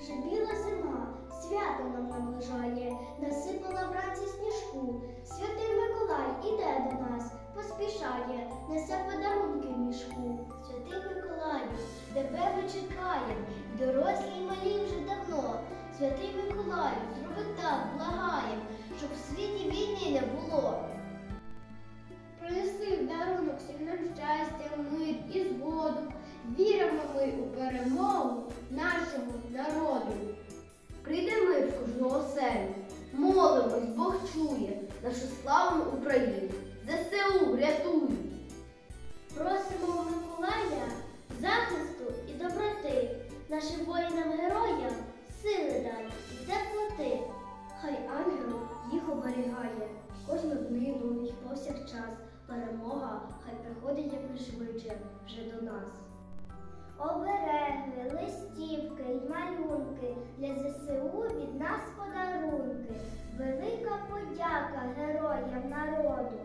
Вже зима, свято нам наближає, насипала вранці сніжку. Святий Миколай іде до нас, поспішає, несе подарунки в мішку. Святий Миколаю, тебе ми чекаєм, дорослі й малі вже давно. Святий Миколаю, зроби так, благаєм, щоб в світі війни не було. Принеси в дарунок всім нам щастя, мир і згоду. Віримо ми у перемогу нашого народу. Прийде мир в кожну оселю. Молимось, Бог чує нашу славну Україну. ЗСУ рятуй! Просимо Миколая захисту і доброти, нашим воїнам-героям сили дай і теплоти. Хай ангел їх оберігає кожну днину й повсякчас. Перемога хай приходить якнайшвидше вже до нас. Обереги, листівки й малюнки для ЗСУ від нас подарунки. Велика подяка героям народу